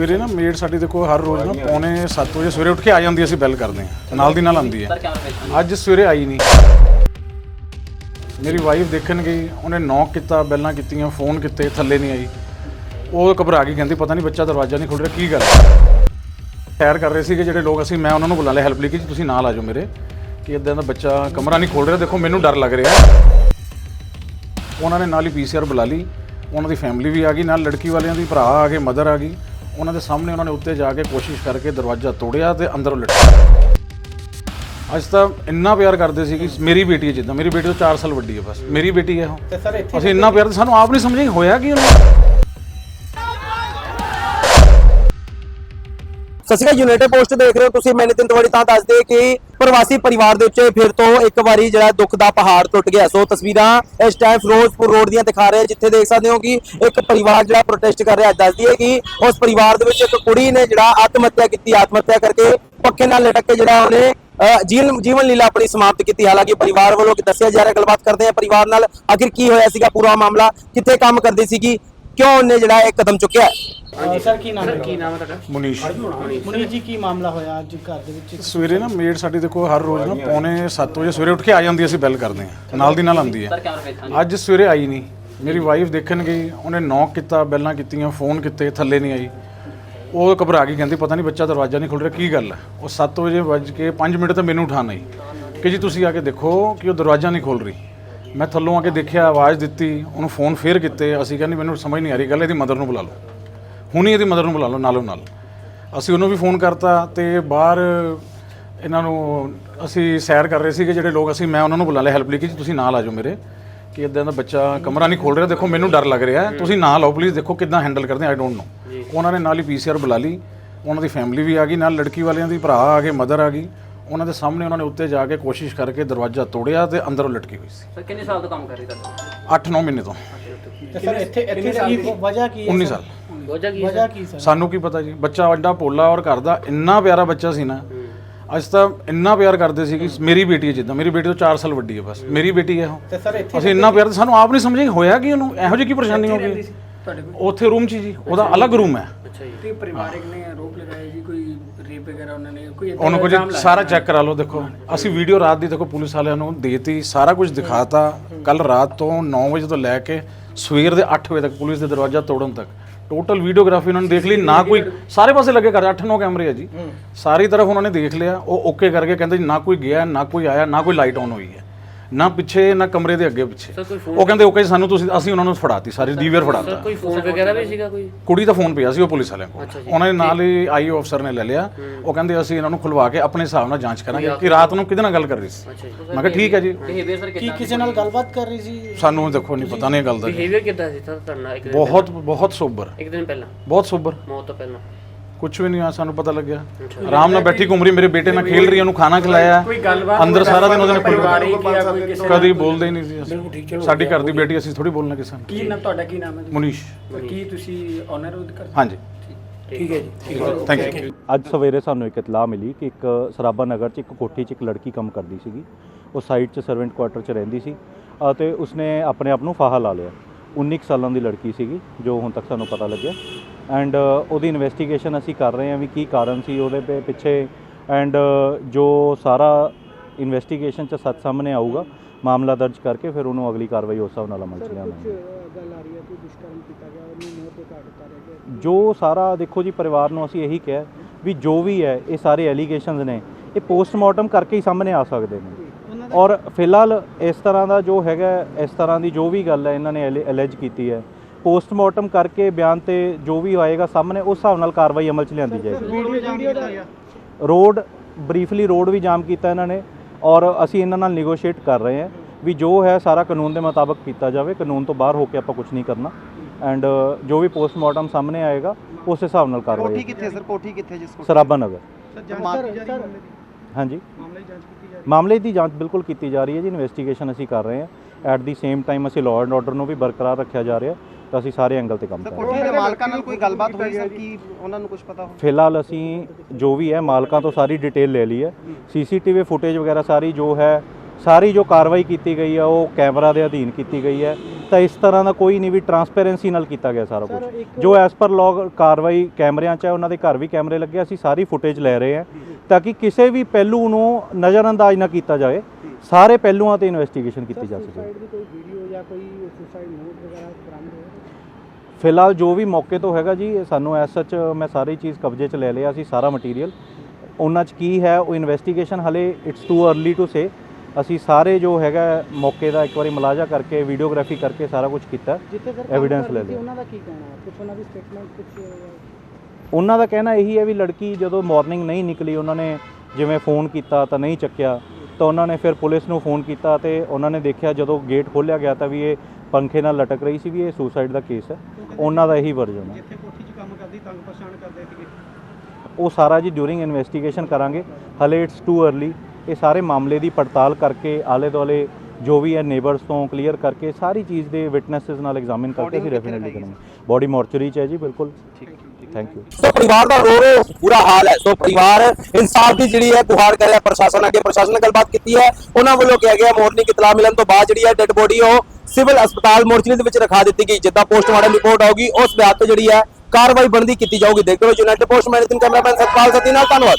ਸਵੇਰੇ ਨਾ ਮੇਡ ਸਾਡੀ ਦੇਖੋ ਹਰ ਰੋਜ਼ ਨਾ ਪੌਣੇ 7 ਵਜੇ ਸਵੇਰੇ ਉੱਠ ਕੇ ਆ ਜਾਂਦੀ ਹੈ, ਅਸੀਂ ਬੈਲ ਕਰਦੇ ਹਾਂ। ਨਾਲ ਦੀ ਨਾਲ ਆਉਂਦੀ ਹੈ। ਅੱਜ ਸਵੇਰੇ ਆਈ ਨਹੀਂ। ਮੇਰੀ ਵਾਈਫ ਦੇਖਣ ਗਈ ਉਹਨੇ ਨੌਕ ਕੀਤਾ ਬੈਲਾਂ ਕੀਤੀਆਂ ਫੋਨ ਕੀਤੇ ਥੱਲੇ ਨਹੀਂ ਆਈ। ਉਹ ਘਬਰਾ ਗਈ ਕਹਿੰਦੀ ਪਤਾ ਨਹੀਂ ਬੱਚਾ ਦਰਵਾਜ਼ਾ ਨਹੀਂ ਖੁੱਲ ਰਿਹਾ ਕੀ ਗੱਲ ਹੈ? ਸੈਰ ਕਰ ਰਹੇ ਸੀਗੇ ਜਿਹੜੇ ਲੋਕ ਅਸੀਂ ਮੈਂ ਉਹਨਾਂ ਨੂੰ ਬੁਲਾ ਲਿਆ ਹੈਲਪ ਲਈ ਕਿ ਜੀ ਤੁਸੀਂ ਨਾਲ ਆ ਜਾਓ ਮੇਰੇ ਕਿ ਇਦਾਂ ਦਾ ਬੱਚਾ ਕਮਰਾ ਨਹੀਂ ਖੋਲ ਰਿਹਾ। ਦੇਖੋ ਮੈਨੂੰ ਡਰ ਲੱਗ ਰਿਹਾ। ਉਹਨਾਂ ਨੇ ਨਾਲ ਹੀ ਪੀਸੀਆਰ ਬੁਲਾ ਲਈ। ਉਹਨਾਂ ਦੀ ਫੈਮਿਲੀ ਵੀ ਆ ਗਈ ਨਾਲ ਲੜਕੀ ਵਾਲਿਆਂ ਦੀ ਭਰਾ ਆ ਗਏ ਮਦਰ ਆ ਗਈ। ਉਹਨਾਂ ਦੇ ਸਾਹਮਣੇ ਉਹਨਾਂ ਨੇ ਉੱਤੇ ਜਾ ਕੇ ਕੋਸ਼ਿਸ਼ ਕਰਕੇ ਦਰਵਾਜ਼ਾ ਤੋੜਿਆ ਤੇ ਅੰਦਰੋਂ ਲਟਕਿਆ ਅੱਜ ਤਾਂ ਇੰਨਾ ਪਿਆਰ ਕਰਦੇ ਸੀ ਕਿ ਮੇਰੀ ਬੇਟੀ ਹੈ ਜਿੱਦਾਂ। ਮੇਰੀ ਬੇਟੀ ਤੋਂ 4 ਸਾਲ ਵੱਡੀ ਹੈ ਬਸ। ਮੇਰੀ ਬੇਟੀ ਹੈ ਉਹ। ਅਸੀਂ ਇੰਨਾ ਪਿਆਰ ਸਾਨੂੰ ਆਪ ਨਹੀਂ ਸਮਝ ਹੋਇਆ ਕੀ ਉਹਨੂੰ। ਸਤਿ ਸ਼੍ਰੀ ਅਕਾਲ ਯੂਨਾਈਟਿਡ ਪੋਸਟ ਦੇਖ ਰਹੇ ਹੋ ਤੁਸੀਂ ਮੈਂ ਨਿਤਿਨ ਤਿਵਾੜੀ ਤਾਂ ਦੱਸਦੇ ਕਿ ਪ੍ਰਵਾਸੀ ਪਰਿਵਾਰ ਦੇ ਉੱਤੇ ਫਿਰ ਤੋਂ ਇੱਕ ਵਾਰੀ ਜਿਹੜਾ ਦੁੱਖ ਦਾ ਪਹਾੜ ਟੁੱਟ ਗਿਆ। ਸੋ ਤਸਵੀਰਾਂ ਇਸ ਟਾਈਮ ਫਿਰੋਜ਼ਪੁਰ ਰੋਡ ਦੀਆਂ ਦਿਖਾ ਰਹੇ ਜਿੱਥੇ ਦੇਖ ਸਕਦੇ ਹੋ ਕਿ ਇੱਕ ਪਰਿਵਾਰ ਜਿਹੜਾ ਪ੍ਰੋਟੈਸਟ ਕਰ ਰਿਹਾ। ਦੱਸਦੀ ਹੈ ਕਿ ਉਸ ਪਰਿਵਾਰ ਦੇ ਵਿੱਚ ਇੱਕ ਕੁੜੀ ਨੇ ਜਿਹੜਾ ਆਤਮ ਹੱਤਿਆ ਕੀਤੀ ਆਤਮ ਹੱਤਿਆ ਕਰਕੇ ਪੱਖੇ ਨਾਲ ਲਟਕ ਕੇ ਜਿਹੜਾ ਉਹਨੇ ਅਹ, ਜੀਵਨ ਜੀਵਨ ਲੀਲਾ ਆਪਣੀ ਸਮਾਪਤ ਕੀਤੀ। ਹਾਲਾਂਕਿ ਪਰਿਵਾਰ ਵੱਲੋਂ ਦੱਸਿਆ ਜਾ ਰਿਹਾ ਗੱਲਬਾਤ ਕਰਦੇ ਆ ਪਰਿਵਾਰ ਨਾਲ ਆਖਿਰ ਕੀ ਹੋਇਆ ਸੀਗਾ ਪੂਰਾ ਮਾਮਲਾ ਕਿੱਥੇ ਕੰਮ ਕਰਦੀ ਸੀਗੀ ਕਿਉਂ ਉਹਨੇ ਜਿਹੜਾ ਇਹ ਕਦਮ ਚੁੱਕਿਆ? ਸਰ ਕੀ ਨਾਮ ਹੈ? ਕੀ ਨਾਮ ਹੈ ਮੁਨੀਸ਼। ਮੁਨੀਸ਼ ਜੀ ਕੀ ਮਾਮਲਾ ਹੋਇਆ ਅੱਜ ਘਰ ਦੇ ਵਿੱਚ? ਸਵੇਰੇ ਨਾ ਮੇਡ ਸਾਡੀ ਦੇਖੋ ਹਰ ਰੋਜ਼ ਨਾ ਪੌਣੇ 7 ਵਜੇ ਸਵੇਰੇ ਉੱਠ ਕੇ ਆ ਜਾਂਦੀ ਹੈ, ਅਸੀਂ ਬੈਲ ਕਰਦੇ ਹਾਂ। ਨਾਲ ਦੀ ਨਾਲ ਆਉਂਦੀ ਹੈ। ਅੱਜ ਸਵੇਰੇ ਆਈ ਨਹੀਂ। ਮੇਰੀ ਵਾਈਫ ਦੇਖਣ ਗਈ ਉਹਨੇ ਨੌਕ ਕੀਤਾ ਬੈਲਾਂ ਕੀਤੀਆਂ ਫੋਨ ਕੀਤੇ ਥੱਲੇ ਨਹੀਂ ਆਈ। ਉਹ ਘਬਰਾ ਗਈ ਕਹਿੰਦੀ ਪਤਾ ਨਹੀਂ ਬੱਚਾ ਦਰਵਾਜ਼ਾ ਨਹੀਂ ਖੁੱਲ ਰਿਹਾ ਕੀ ਗੱਲ ਹੈ? ਉਹ 7 ਵਜੇ ਵੱਜ ਕੇ 5 ਮਿੰਟ ਤੇ ਮੈਨੂੰ ਉਠਾਣ ਆਈ। ਕਿ ਜੀ ਤੁਸੀਂ ਆ ਕੇ ਦੇਖੋ ਕਿ ਉਹ ਦਰਵਾਜ਼ਾ ਨਹੀਂ ਖੁੱਲ ਰਹੀ। ਮੈਂ ਥੱਲੋਂ ਆ ਕੇ ਦੇਖਿਆ, ਆਵਾਜ਼ ਦਿੱਤੀ, ਉਹਨੂੰ ਫੋਨ ਫੇਰ ਕੀਤੇ। ਅਸੀਂ ਕਹਿੰਦੇ ਮੈਨੂੰ ਸਮਝ ਨਹੀਂ ਆ ਰਹੀ ਗੱਲ, ਇਹਦੀ ਮਦਰ ਨੂੰ ਬੁਲਾ ਲਓ। ਹੁਣੀ ਇਹਦੀ ਮਦਰ ਨੂੰ ਬੁਲਾ ਲਓ, ਨਾਲੋਂ ਨਾਲ। ਅਸੀਂ ਉਹਨੂੰ ਵੀ ਫੋਨ ਕਰਤਾ ਤੇ ਬਾਹਰ ਇਹਨਾਂ ਨੂੰ ਅਸੀਂ ਸੈਰ ਕਰ ਰਹੇ ਸੀਗੇ, ਜਿਹੜੇ ਲੋਕ ਅਸੀਂ, ਮੈਂ ਉਹਨਾਂ ਨੂੰ ਬੁਲਾ ਲਿਆ ਹੈਲਪ ਲਈ ਕਿ ਤੁਸੀਂ ਨਾਲ ਆ ਜਾਓ ਮੇਰੇ, ਕਿ ਇਦਾਂ ਦਾ ਬੱਚਾ ਕਮਰਾ ਨਹੀਂ ਖੋਲ ਰਿਹਾ। ਦੇਖੋ, ਮੈਨੂੰ ਡਰ ਲੱਗ ਰਿਹਾ, ਤੁਸੀਂ ਨਾਲ ਆਓ ਪਲੀਜ਼ ਦੇਖੋ ਕਿੱਦਾਂ ਹੈਂਡਲ ਕਰਦੇ ਆਈ ਡੋਨਟ ਨੋ ਉਹਨਾਂ ਨੇ ਨਾਲ ਹੀ ਪੀਸੀਆਰ ਬੁਲਾ ਲਈ, ਉਹਨਾਂ ਦੀ ਫੈਮਿਲੀ ਵੀ ਆ ਗਈ, ਨਾਲ ਲੜਕੀ ਵਾਲਿਆਂ ਦੀ ਭਰਾ ਆ ਗਏ ਮਦਰ ਆ ਗਈ। ਉਹਨਾਂ ਦੇ ਸਾਹਮਣੇ ਉਹਨਾਂ ਨੇ ਉੱਤੇ ਜਾ ਕੇ ਕੋਸ਼ਿਸ਼ ਕਰਕੇ ਦਰਵਾਜ਼ਾ ਤੋੜਿਆ ਤੇ ਅੰਦਰੋਂ ਲਟਕੀ ਹੋਈ ਸੀ। ਸਰ ਕਿੰਨੇ ਸਾਲ ਤੋਂ ਕੰਮ ਕਰ ਰਹੀ ਤੁਹਾਡਾ? 8-9 ਮਹੀਨੇ ਤੋਂ। ਤੇ ਸਰ ਇੱਥੇ ਇੱਥੇ ਕੀ ਵਜ੍ਹਾ ਕੀ ਹੈ 19 ਸਾਲ। ਕੀ ਵਜ੍ਹਾ ਕੀ ਸਰ? ਸਾਨੂੰ ਕੀ ਪਤਾ ਜੀ? ਬੱਚਾ ਵੱਡਾ ਪੋਲਾ ਔਰ ਘਰ ਦਾ ਇੰਨਾ ਪਿਆਰਾ ਬੱਚਾ ਸੀ ਨਾ ਅੱਜ ਤਾਂ ਇੰਨਾ ਪਿਆਰ ਕਰਦੇ ਸੀ ਕਿ ਮੇਰੀ ਬੇਟੀ ਹੈ ਜਿੱਦਾਂ। ਮੇਰੀ ਬੇਟੀ ਤੋਂ 4 ਸਾਲ ਵੱਡੀ ਹੈ ਬਸ। ਮੇਰੀ ਬੇਟੀ ਹੈ ਉਹ। ਤੇ ਸਰ ਇੱਥੇ ਅਸੀਂ ਇੰਨਾ ਪਿਆਰ ਸਾਨੂੰ ਆਪ ਨਹੀਂ ਸਮਝ ਹੋਇਆ ਕਿ ਉਹਨੂੰ? ਇਹੋ ਜਿਹੀ ਕੀ ਪਰੇਸ਼ਾਨੀ ਹੋ ਗਈ? ਉੱਥੇ ਰੂਮ 'ਚ ਜੀ ਉਹਦਾ ਅਲੱਗ ਰੂਮ ਹੈ। ਅੱਛਾ ਜੀ। ਤੇ ਪਰਿਵਾਰਕ ਨੇ ਆਰੋਪ ਲਗਾਇਆ ਜੀ ਕੋਈ ਰੇਪ ਵਗੈਰਾ ਉਹਨਾਂ ਨੇ ਕੋਈ ਏਦਾਂ ਉਹਨੂੰ ਦਾ ਇਲਜ਼ਾਮ ਲਾਇਆ। ਸਾਰਾ ਚੈੱਕ ਕਰਾ ਲਓ ਦੇਖੋ। ਅਸੀਂ ਵੀਡੀਓ ਰਾਤ ਦੀ ਦੇਖੋ ਪੁਲਿਸ ਵਾਲਿਆਂ ਨੂੰ ਦੇਤੀ ਸਾਰਾ ਕੁਝ ਦਿਖਾਤਾ। ਕੱਲ ਰਾਤ ਤੋਂ 9 ਵਜੇ ਤੋਂ ਲੈ ਕੇ ਸਵੇਰ ਦੇ 8 ਵਜੇ ਤੱਕ ਪੁਲਿਸ ਦੇ ਦਰਵਾਜ਼ਾ ਤੋੜਨ ਤੱਕ। ਟੋਟਲ ਵੀਡੀਓਗ੍ਰਾਫੀ ਉਹਨਾਂ ਨੇ ਦੇਖ ਲਈ ਨਾ ਕੋਈ ਸਾਰੇ ਪਾਸੇ ਲੱਗੇ ਕਰ 8-9 ਕੈਮਰੇ ਆ ਜੀ। ਸਾਰੀ ਤਰਫ ਉਹਨਾਂ ਨੇ ਦੇਖ ਲਿਆ ਉਹ ਓਕੇ ਕਰਕੇ ਕਹਿੰਦੇ ਜੀ ਨਾ ਕੋਈ ਗਿਆ ਨਾ ਕੋਈ ਆਇਆ ਨਾ ਕੋਈ ਲਾਈਟ ਆਨ ਹੋਈ ਹੈ। ਨਾ ਪਿੱਛੇ ਨਾ ਕਮਰੇ ਦੇ ਅੱਗੇ ਪਿੱਛੇ। ਸਰ ਕੋਈ ਫੋਨ ਉਹ ਕਹਿੰਦੇ ਓਕੇ ਸਾਨੂੰ ਤੁਸੀਂ ਅਸੀਂ ਉਹਨਾਂ ਨੂੰ ਫੜਾਤੀ ਸਾਰੀ ਡੀਵੀਆਰ ਫੜਾਤਾ। ਕੋਈ ਫੋਨ ਵਗੈਰਾ ਵੀ ਸੀਗਾ ਕੋਈ? ਕੁੜੀ ਦਾ ਫੋਨ ਪਿਆ ਸੀ ਉਹ ਪੁਲਿਸ ਵਾਲਿਆਂ ਕੋਲ। ਉਹਨਾਂ ਦੇ ਨਾਲ ਹੀ ਆਈਓ ਅਫਸਰ ਨੇ ਲੈ ਲਿਆ। ਉਹ ਕਹਿੰਦੇ ਅਸੀਂ ਇਹਨਾਂ ਨੂੰ ਖੁਲਵਾ ਕੇ ਆਪਣੇ ਹਿਸਾਬ ਨਾਲ ਜਾਂਚ ਕਰਾਂਗੇ ਕਿ ਰਾਤ ਨੂੰ ਕਿਹਦੇ ਨਾਲ ਗੱਲ ਕਰ ਰਹੀ ਸੀ। ਅੱਛਾ ਜੀ। ਮੈਂ ਕਿਹਾ ਠੀਕ ਹੈ ਜੀ। ਬਿਹੇਵੀਅਰ ਸਰ ਕੀ ਕਿਸੇ ਨਾਲ ਗੱਲਬਾਤ ਕਰ ਰਹੀ ਸੀ? ਸਾਨੂੰ ਦੇਖੋ ਨਹੀਂ ਪਤਾ ਨਹੀਂ ਇਹ ਗੱਲ ਦਾ। ਬਿਹੇਵੀਅਰ ਕਿੱਦਾਂ ਸੀ ਸਰ ਤੁਹਾਡਾ ਇੱਕ ਦਿਨ ਬਹੁਤ ਬਹੁਤ ਸੋਬਰ। ਇੱਕ ਦਿਨ ਪਹਿਲਾਂ। ਬਹੁਤ ਸੋਬਰ। ਮੌਤ ਤੋਂ ਪਹਿਲਾਂ। ਕੁਝ ਵੀ ਨਹੀਂ ਆ ਸਾਨੂੰ ਪਤਾ ਲੱਗਿਆ। ਆਰਾਮ ਨਾਲ ਬੈਠੀ ਘੁੰਮ ਰਹੀ ਮੇਰੇ ਬੇਟੇ ਨਾਲ ਖੇਲ ਰਹੀ ਉਹਨੂੰ ਖਾਣਾ ਖਿਲਾਇਆ। ਕੋਈ ਗੱਲਬਾਤ ਅੰਦਰ ਸਾਰਾ ਦਿਨ ਉਹਦੇ ਨਾਲ ਪਰਿਵਾਰਿਕ ਜਾਂ ਕੋਈ ਕਿਸੇ ਕਦੀ ਬੋਲਦੇ ਹੀ ਨਹੀਂ ਸੀ ਅਸੀਂ। ਸਾਡੀ ਘਰ ਦੀ ਬੇਟੀ ਅਸੀਂ ਥੋੜੀ ਬੋਲਣਾ ਕਿਸੇ ਨੂੰ ਕੀ ਨਾਮ ਤੁਹਾਡਾ ਕੀ ਨਾਮ ਹੈ? ਮੁਨੀਸ਼। ਕੀ ਤੁਸੀਂ ਓਨਰ ਹੋ ਕਰ ਹਾਂਜੀ। ਠੀਕ ਹੈ ਜੀ। ਥੈਂਕ ਯੂ ਅੱਜ ਸਵੇਰੇ ਸਾਨੂੰ ਇੱਕ ਇਤਲਾਹ ਮਿਲੀ ਕਿ ਇੱਕ ਸਰਾਭਾ ਨਗਰ 'ਚ ਇੱਕ ਕੋਠੀ 'ਚ ਇੱਕ ਲੜਕੀ ਕੰਮ ਕਰਦੀ ਸੀਗੀ। ਉਹ ਸਾਈਟ 'ਚ ਸਰਵੈਂਟ ਕੁਆਟਰ 'ਚ ਰਹਿੰਦੀ ਸੀ ਅਤੇ ਉਸਨੇ ਆਪਣੇ ਆਪ ਨੂੰ ਫਾਹਾ ਲਾ ਲਿਆ। 19 ਕੁ ਸਾਲਾਂ ਦੀ ਲੜਕੀ ਸੀਗੀ ਜੋ ਹੁਣ ਤੱਕ ਸਾਨੂੰ ਪਤਾ ਲੱਗਿਆ। ਐਂਡ ਉਹਦੀ ਇਨਵੈਸਟੀਗੇਸ਼ਨ ਅਸੀਂ ਕਰ ਰਹੇ ਹਾਂ ਵੀ ਕੀ ਕਾਰਨ ਸੀ ਉਹਦੇ ਪਿੱਛੇ। ਐਂਡ ਜੋ ਸਾਰਾ ਇਨਵੈਸਟੀਗੇਸ਼ਨ 'ਚ ਸੱਚ ਸਾਹਮਣੇ ਆਊਗਾ ਮਾਮਲਾ ਦਰਜ ਕਰਕੇ ਫਿਰ ਉਹਨੂੰ ਅਗਲੀ ਕਾਰਵਾਈ ਉਸ ਹਿਸਾਬ ਨਾਲ ਅਮਲ 'ਚ ਲਿਆਵਾਂਗੇ। ਗੱਲ ਆ ਰਹੀ ਹੈ ਕਿ ਦੁਸ਼ਕਰਮ ਕੀਤਾ ਗਿਆ ਉਹਨੂੰ ਮੌਤ ਦੇ ਘਾਟ ਉਤਾਰਿਆ ਗਿਆ ਜੋ ਸਾਰਾ ਦੇਖੋ ਜੀ ਪਰਿਵਾਰ ਨੂੰ ਅਸੀਂ ਇਹੀ ਕਿਹਾ ਵੀ ਜੋ ਵੀ ਹੈ ਇਹ ਸਾਰੇ ਐਲੀਗੇਸ਼ਨਸ ਨੇ ਇਹ ਪੋਸਟਮਾਰਟਮ ਕਰਕੇ ਹੀ ਸਾਹਮਣੇ ਆ ਸਕਦੇ ਨੇ। ਔਰ ਫਿਲਹਾਲ ਇਸ ਤਰ੍ਹਾਂ ਦਾ ਜੋ ਹੈਗਾ ਇਸ ਤਰ੍ਹਾਂ ਦੀ ਜੋ ਵੀ ਗੱਲ ਹੈ ਇਹਨਾਂ ਨੇ ਅਲੈਜ ਕੀਤੀ ਹੈ ਪੋਸਟਮਾਰਟਮ ਕਰਕੇ ਬਿਆਨ ਤੇ ਜੋ ਵੀ ਆਏਗਾ ਸਾਹਮਣੇ ਉਸ ਹਿਸਾਬ ਨਾਲ ਕਾਰਵਾਈ ਅਮਲ 'ਚ ਲਿਆਂਦੀ ਜਾਏਗੀ। ਰੋਡ ਬਰੀਫਲੀ ਰੋਡ ਵੀ ਜਾਮ ਕੀਤਾ ਇਹਨਾਂ ਨੇ ਔਰ ਅਸੀਂ ਇਹਨਾਂ ਨਾਲ ਨੈਗੋਸ਼ੀਏਟ ਕਰ ਰਹੇ ਹਾਂ ਵੀ ਜੋ ਹੈ ਸਾਰਾ ਕਾਨੂੰਨ ਦੇ ਮੁਤਾਬਕ ਕੀਤਾ ਜਾਵੇ ਕਾਨੂੰਨ ਤੋਂ ਬਾਹਰ ਹੋ ਕੇ ਆਪਾਂ ਕੁਝ ਨਹੀਂ ਕਰਨਾ। ਐਂਡ ਜੋ ਵੀ ਪੋਸਟਮਾਰਟਮ ਸਾਹਮਣੇ ਆਏਗਾ ਉਸ ਹਿਸਾਬ ਨਾਲ ਕਾਰਵਾਈ ਕੋਠੀ ਕਿੱਥੇ ਸਰ? ਕੋਠੀ ਕਿੱਥੇ ਜਿਸ ਕੋਲ ਸਰਾਭਾ ਨਗਰ। ਸਰ ਜਾਂਚ ਸਰ ਹਾਂਜੀ। ਮਾਮਲੇ ਦੀ ਜਾਂਚ ਕੀਤੀ ਜਾ ਮਾਮਲੇ ਦੀ ਜਾਂਚ ਬਿਲਕੁਲ ਕੀਤੀ ਜਾ ਰਹੀ ਹੈ ਜੀ। ਇਨਵੈਸਟੀਗੇਸ਼ਨ ਅਸੀਂ ਕਰ ਰਹੇ ਹਾਂ। ਐਟ ਦੀ ਸੇਮ ਟਾਈਮ ਅਸੀਂ ਲਾਅ ਐਂਡ ਆਰਡਰ ਨੂੰ ਵੀ ਬਰਕਰਾਰ ਰੱਖਿਆ ਜਾ ਰਿਹਾ ਤਾਂ ਅਸੀਂ ਸਾਰੇ ਐਂਗਲ ਤੇ ਕੰਮ ਕਰ ਰਹੇ ਹਾਂ। ਕੋਠੀ ਦੇ ਮਾਲਕਾਂ ਨਾਲ ਕੋਈ ਗੱਲਬਾਤ ਹੋਈ ਸਰ? ਕੀ ਉਹਨਾਂ ਨੂੰ ਕੁਝ ਪਤਾ ਹੋ ਫਿਲਹਾਲ ਅਸੀਂ ਜੋ ਵੀ ਹੈ ਮਾਲਕਾਂ ਤੋਂ ਸਾਰੀ ਡਿਟੇਲ ਲੈ ਲਈ ਹੈ। ਸੀਸੀਟੀਵੀ ਫੁਟੇਜ ਵਗੈਰਾ ਸਾਰੀ ਜੋ ਹੈ ਸਾਰੀ ਜੋ ਕਾਰਵਾਈ ਕੀਤੀ ਗਈ ਹੈ ਉਹ ਕੈਮਰਾ ਦੇ ਅਧੀਨ ਕੀਤੀ ਗਈ ਹੈ। ਤਾਂ ਇਸ ਤਰ੍ਹਾਂ ਦਾ ਕੋਈ ਨਹੀਂ ਵੀ ਟਰਾਂਸਪੇਰੈਂਸੀ ਨਾਲ ਕੀਤਾ ਗਿਆ ਸਾਰਾ ਕੁਝ ਜੋ ਐਸ ਪਰ ਲੌਗ ਕਾਰਵਾਈ ਕੈਮਰਿਆਂ 'ਚ ਹੈ ਉਹਨਾਂ ਦੇ ਘਰ ਵੀ ਕੈਮਰੇ ਲੱਗੇ ਆ, ਅਸੀਂ ਸਾਰੀ ਫੁਟੇਜ ਲੈ ਰਹੇ ਹਾਂ। ਤਾਂ ਕਿ ਕਿਸੇ ਵੀ ਪਹਿਲੂ ਨੂੰ ਨਜ਼ਰਅੰਦਾਜ਼ ਨਾ ਕੀਤਾ ਜਾਏ। ਸਾਰੇ ਪਹਿਲੂਆਂ ਤੇ ਇਨਵੈਸਟੀਗੇਸ਼ਨ ਕੀਤੀ ਜਾ ਸਕੇ। ਸੁਸਾਈਡ ਦੀ ਕੋਈ ਵੀਡੀਓ ਜਾਂ ਕੋਈ ਸੁਸਾਈਡ ਨੋਟ ਵਗੈਰਾ ਬਰਾਮਦ ਹੋਇਆ? ਫਿਲਹਾਲ ਜੋ ਵੀ ਮੌਕੇ ਤੋਂ ਹੈਗਾ ਜੀ ਸਾਨੂੰ ਐਸ ਸੱਚ ਮੈਂ ਸਾਰੀ ਚੀਜ਼ ਕਬਜ਼ੇ 'ਚ ਲੈ ਲਿਆ ਸੀ ਸਾਰਾ ਮਟੀਰੀਅਲ ਉਹਨਾਂ 'ਚ ਕੀ ਹੈ ਉਹ ਇਨਵੈਸਟੀਗੇਸ਼ਨ ਹਲੇ it's too early to say ਅਸੀਂ ਸਾਰੇ ਜੋ ਹੈਗਾ ਮੌਕੇ ਦਾ ਇੱਕ ਵਾਰੀ ਮੁਲਾਜ਼ਾ ਕਰਕੇ ਵੀਡੀਓਗ੍ਰਾਫੀ ਕਰਕੇ ਸਾਰਾ ਕੁਝ ਕੀਤਾ। ਜਿੱਥੇ Evidence ਲੈ ਲਿਆ। ਉਹਨਾਂ ਦਾ ਕੀ ਕਹਿਣਾ? ਹੈ ਕੁਝ ਉਹਨਾਂ ਦੀ ਸਟੇਟਮੈਂਟ ਕੁਝ ਉਹਨਾਂ ਦਾ ਕਹਿਣਾ ਇਹੀ ਹੈ ਵੀ ਲੜਕੀ ਜਦੋਂ ਮਾਰਨਿੰਗ ਨਹੀਂ ਨਿਕਲੀ ਉਹਨਾਂ ਨੇ ਜਿਵੇਂ ਫੋਨ ਕੀਤਾ ਤਾਂ ਨਹੀਂ ਚੱਕਿਆ ਤਾਂ ਉਹਨਾਂ ਨੇ ਫਿਰ ਪੁਲਿਸ ਨੂੰ ਫੋਨ ਕੀਤਾ ਤੇ ਉਹਨਾਂ ਨੇ ਦੇਖਿਆ ਜਦੋਂ ਗੇਟ ਖੋਲ੍ਹਿਆ ਗਿਆ ਤਾਂ ਵੀ ਇਹ ਪੰਖੇ ਨਾਲ ਲਟਕ ਰਹੀ ਸੀ ਵੀ ਇਹ ਸੁਸਾਈਡ ਦਾ ਕੇਸ ਹੈ। ਉਹਨਾਂ ਦਾ ਇਹੀ ਵਰਜਨ ਹੈ। ਜਿੱਥੇ ਕੋਠੀ 'ਚ ਕੰਮ ਕਰਦੀ ਤੰਗ ਪਛਾਣ ਕਰਦੇ ਸੀਗੇ। ਉਹ ਸਾਰਾ ਜੀ ਡਿਊਰਿੰਗ ਇਨਵੈਸਟੀਗੇਸ਼ਨ ਕਰਾਂਗੇ। ਹਲੇ ਇਟਸ ਟੂ अर्ਲੀ ਇਹ ਸਾਰੇ ਮਾਮਲੇ ਦੀ ਪੜਤਾਲ ਕਰਕੇ ਆਲੇ ਦੁਆਲੇ ਜੋ ਵੀ ਹੈ ਨੇਬਰਸ ਤੋਂ ਕਲੀਅਰ ਕਰਕੇ ਸਾਰੀ ਚੀਜ਼ ਦੇ ਵਿਟਨੈਸਸ ਨਾਲ ਐਗਜ਼ਾਮਿਨ ਕਰਕੇ ਅਸੀਂ ਡੈਫੀਨਿਟਲੀ ਕਰਾਂਗੇ। ਬੋਡੀ ਮੋਰਚਰੀ ਚ ਹੈ ਜੀ ਬਿਲਕੁਲ। ਥੈਂਕ ਯੂ ਸੋ ਪਰਿਵਾਰ ਦਾ ਰੋ ਰੋ, ਬੁਰਾ ਹਾਲ ਹੈ। ਸੋ ਪਰਿਵਾਰ, ਇਨਸਾਫ ਦੀ ਜਿਹੜੀ ਹੈ ਗੁਹਾਰ ਕਰ ਰਿਹਾ ਪ੍ਰਸ਼ਾਸਨ ਅੱਗੇ ਪ੍ਰਸ਼ਾਸਨ ਨਾਲ ਗੱਲਬਾਤ ਕੀਤੀ ਹੈ। ਉਹਨਾਂ ਵੱਲੋਂ ਕਿਹਾ ਗਿਆ, ਮੋਰਨੀ ਇਤਲਾਹ ਮਿਲਣ ਤੋਂ ਬਾਅਦ ਜਿਹੜੀ ਹੈ ਡੈੱਡ ਬੋਡੀ ਉਹ ਸਿਵਲ ਹਸਪਤਾਲ ਮੋਰਚਰੀ ਦੇ ਵਿੱਚ ਰਖਾ ਦਿੱਤੀ ਗਈ। ਜਿੱਦਾਂ ਪੋਸਟਮਾਰਟਮ ਰਿਪੋਰਟ ਆਊਗੀ, ਉਸ ਬਿਆਨ ਤੇ ਜਿਹੜੀ ਹੈ ਕਾਰਵਾਈ ਬਣਦੀ ਕੀਤੀ ਜਾਊਗੀ। ਦੇਖਦੇ ਰਹੋ United Post managing cameraman, Satpal Sati ਨਾਲ ਧੰਨਵਾਦ।